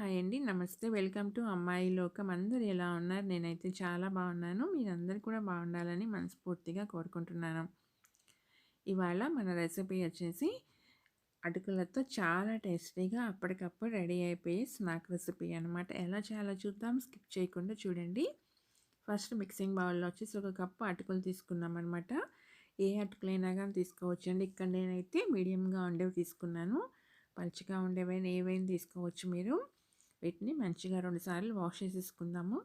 Hi అండి. నమస్తే. Welcome to అమ్మాయి లోకం. అందరు ఎలా ఉన్నారు? నేనైతే చాలా బాగున్నాను. మీరందరూ కూడా బాగుండాలని మనస్ఫూర్తిగా కోరుకుంటున్నాను. ఇవాళ మన రెసిపీ వచ్చేసి అటుకులతో చాలా టేస్టీగా అప్పటికప్పుడు రెడీ అయిపోయి స్నాక్ రెసిపీ అనమాట ఎలా చేయాలో చూద్దాం. స్కిప్ చేయకుండా చూడండి. ఫస్ట్ మిక్సింగ్ బౌల్లో వచ్చేసి ఒక కప్పు అటుకులు తీసుకున్నాం అనమాట ఏ అటుకులైనా కానీ తీసుకోవచ్చండి. ఇక్కడ నేనైతే మీడియంగా ఉండేవి తీసుకున్నాను. పలుచగా ఉండేవైనా ఏవైనా తీసుకోవచ్చు మీరు. వీటిని మంచిగా రెండుసార్లు వాష్ చేసేసుకుందాము.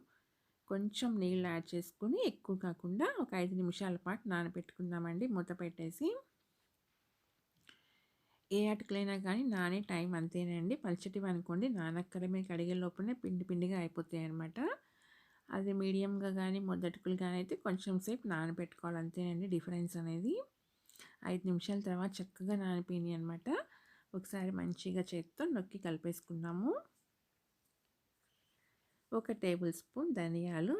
కొంచెం నీళ్ళు యాడ్ చేసుకుని ఎక్కువ కాకుండా ఒక ఐదు నిమిషాల పాటు నానబెట్టుకుందామండి మూత పెట్టేసి. ఏ అటుకులైనా కానీ నానే టైం అంతేనండి. పల్చటివి అనుకోండి నానక్కడే మీకు కడిగే లోపలనే పిండి పిండిగా అయిపోతాయి అనమాట అది మీడియంగా కానీ మొదటికులు కానీ అయితే కొంచెం సేపు నానబెట్టుకోవాలి అంతేనండి డిఫరెన్స్ అనేది. ఐదు నిమిషాల తర్వాత చక్కగా నానిపోయినాయి అనమాట ఒకసారి మంచిగా చేతితో నొక్కి కలిపేసుకుందాము. ఒక టేబుల్ స్పూన్ ధనియాలు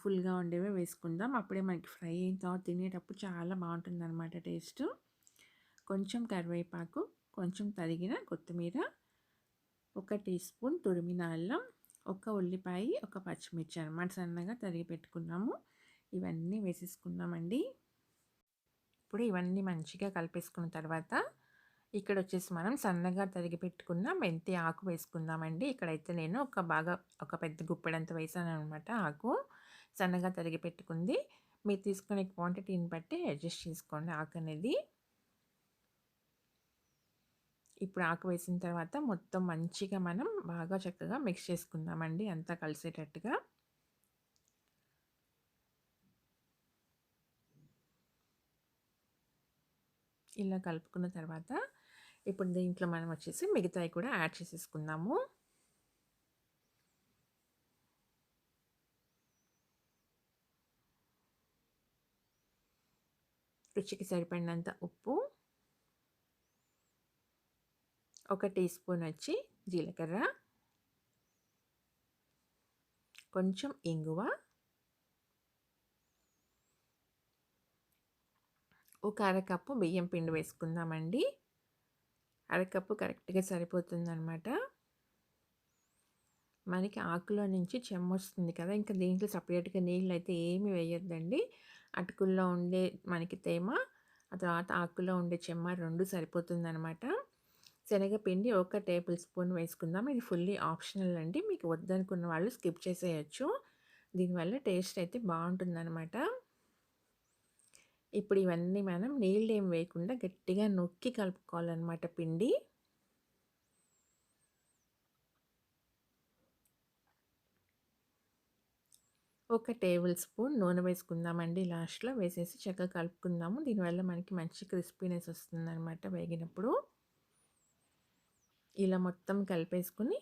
ఫుల్గా ఉండేవే వేసుకుందాం. అప్పుడే మనకి ఫ్రై అయిన తర్వాత తినేటప్పుడు చాలా బాగుంటుంది అనమాట టేస్ట్. కొంచెం కరివేపాకు కొంచెం తరిగిన కొత్తిమీర ఒక టీ స్పూన్ తురిమిన అల్లం ఒక ఉల్లిపాయ ఒక పచ్చిమిర్చి అనమాట సన్నగా తరిగి పెట్టుకున్నాము. ఇవన్నీ వేసేసుకున్నామండి ఇప్పుడు ఇవన్నీ మంచిగా కలిపేసుకున్న తర్వాత ఇక్కడ వచ్చేసి మనం సన్నగా తరిగి పెట్టుకున్న మెంతి ఆకు వేసుకుందామండి. ఇక్కడైతే నేను ఒక బాగా ఒక పెద్ద గుప్పెడంత వేసాను అనమాట ఆకు. సన్నగా తరిగి పెట్టుకుంది. మీరు తీసుకునే క్వాంటిటీని బట్టి అడ్జస్ట్ చేసుకోండి ఆకు అనేది ఇప్పుడు ఆకు వేసిన తర్వాత మొత్తం మంచిగా మనం బాగా చక్కగా మిక్స్ చేసుకుందామండి. అంతా కలిసేటట్టుగా. ఇలా కలుపుకున్న తర్వాత ఇప్పుడు దీంట్లో మనం వచ్చేసి మిగతాయి కూడా యాడ్ చేసేసుకుందాము. రుచికి సరిపడినంత ఉప్పు. ఒక టీ స్పూన్ వచ్చి జీలకర్ర. కొంచెం ఇంగువ. ఒక అరకప్పు బియ్యం పిండి వేసుకుందామండి. అరకప్పు కరెక్ట్గా సరిపోతుందనమాట. మనకి ఆకులో నుంచి చెమ్మ వస్తుంది కదా ఇంకా దీంట్లో సపరేట్గా నీళ్ళు అయితే ఏమి వేయొద్దండి. అటుకుల్లో ఉండే మనకి తేమ ఆ తర్వాత ఆకులో ఉండే చెమ్మ రెండు సరిపోతుందనమాట. శనగపిండి ఒక టేబుల్ స్పూన్ వేసుకుందాం. ఇది ఫుల్లీ ఆప్షనల్ అండి. మీకు వద్దనుకున్న వాళ్ళు స్కిప్ చేసేయచ్చు. దీనివల్ల టేస్ట్ అయితే బాగుంటుందన్నమాట ఇప్పుడు ఇవన్నీ మనం నీళ్ళు ఏం వేయకుండా గట్టిగా నొక్కి కలుపుకోవాలన్నమాట పిండి. ఒక టేబుల్ స్పూన్ నూనె వేసుకుందామండి లాస్ట్లో. వేసేసి చక్కగా కలుపుకుందాము. దీనివల్ల మనకి మంచి క్రిస్పీనెస్ వస్తుందన్నమాట వేగినప్పుడు. ఇలా మొత్తం కలిపేసుకుని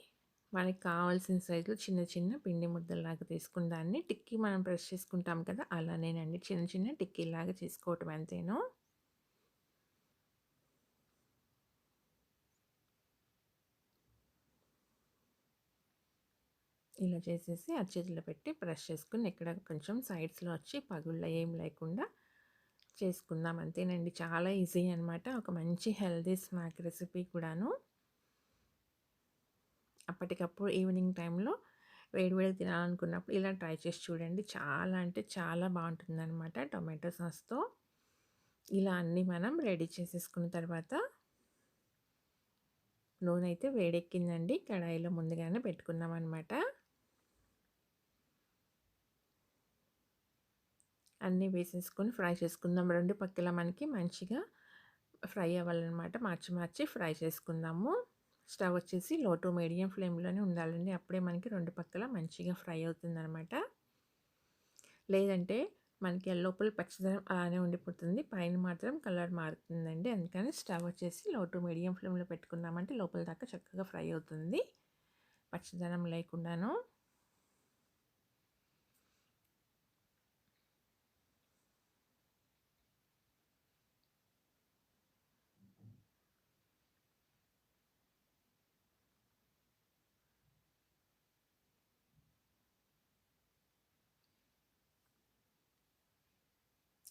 మనకి కావాల్సిన సైజులో చిన్న చిన్న పిండి ముద్దలాగా తీసుకున్న దాన్ని టిక్కీ మనం ప్రెస్ చేసుకుంటాం కదా అలానేనండి. చిన్న చిన్న టిక్కీలాగా చేసుకోవటం అంతేను. ఇలా చేసేసి అచ్చేతిలో పెట్టి ప్రెస్ చేసుకుని ఇక్కడ కొంచెం సైడ్స్లో వచ్చి పగుళ్ళ ఏం లేకుండా చేసుకుందాం అంతేనండి. చాలా ఈజీ అనమాట ఒక మంచి హెల్దీ స్నాక్ రెసిపీ కూడాను. అప్పటికప్పుడు ఈవినింగ్ టైంలో వేడివేడి తినాలనుకున్నప్పుడు ఇలా ట్రై చేసి చూడండి. చాలా అంటే చాలా బాగుంటుందన్నమాట టొమాటో సాస్తో. ఇలా అన్నీ మనం రెడీ చేసేసుకున్న తర్వాత నూనె అయితే వేడెక్కిందండి. కడాయిలో ముందుగానే పెట్టుకున్నాం అనమాట అన్నీ వేసేసుకొని ఫ్రై చేసుకుందాం. రెండు పక్కల మనకి మంచిగా ఫ్రై అవ్వాలన్నమాట. మార్చి మార్చి ఫ్రై చేసుకుందాము. స్టవ్ వచ్చేసి లో టు మీడియం ఫ్లేమ్లోనే ఉండాలండి. అప్పుడే మనకి రెండు పక్కల మంచిగా ఫ్రై అవుతుందనమాట లేదంటే మనకి లోపల పచ్చదనం అలానే ఉండిపోతుంది. పైన మాత్రం కలర్ మారుతుందండి. అందుకని స్టవ్ వచ్చేసి లో టు మీడియం ఫ్లేమ్లో పెట్టుకున్నామంటే లోపల దాకా చక్కగా ఫ్రై అవుతుంది. పచ్చదనం లేకుండాను.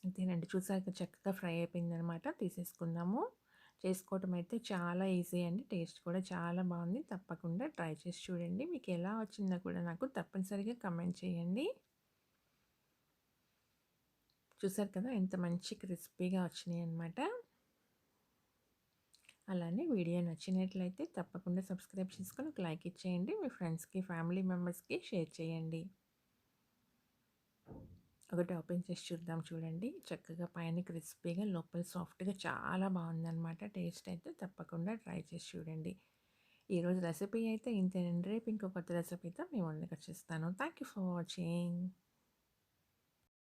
అంతేనండి చూసాక చక్కగా ఫ్రై అయిపోయిందనమాట. తీసేసుకుందాము. చేసుకోవటం అయితే చాలా ఈజీ అండి. టేస్ట్ కూడా చాలా బాగుంది. తప్పకుండా ట్రై చేసి చూడండి. మీకు ఎలా వచ్చిందో కూడా నాకు తప్పనిసరిగా కమెంట్ చేయండి. చూసారు కదా ఎంత మంచి క్రిస్పీగా వచ్చినాయి అనమాట అలానే వీడియో నచ్చినట్లయితే తప్పకుండా సబ్స్క్రైబ్ చేసుకొని ఒక లైక్ ఇచ్చేయండి. మీ ఫ్రెండ్స్కి ఫ్యామిలీ మెంబర్స్కి షేర్ చేయండి. ఒకటి ఓపెన్ చేసి చూద్దాం చూడండి. చక్కగా పైన క్రిస్పీగా లోపల సాఫ్ట్గా చాలా బాగుందన్నమాట. టేస్ట్ అయితే తప్పకుండా ట్రై చేసి చూడండి. ఈరోజు రెసిపీ అయితే ఇంతేనండి. రేపు ఇంకో కొత్త రెసిపీతో మేము ముందుకు వచ్చేస్తాను. Thank you for watching.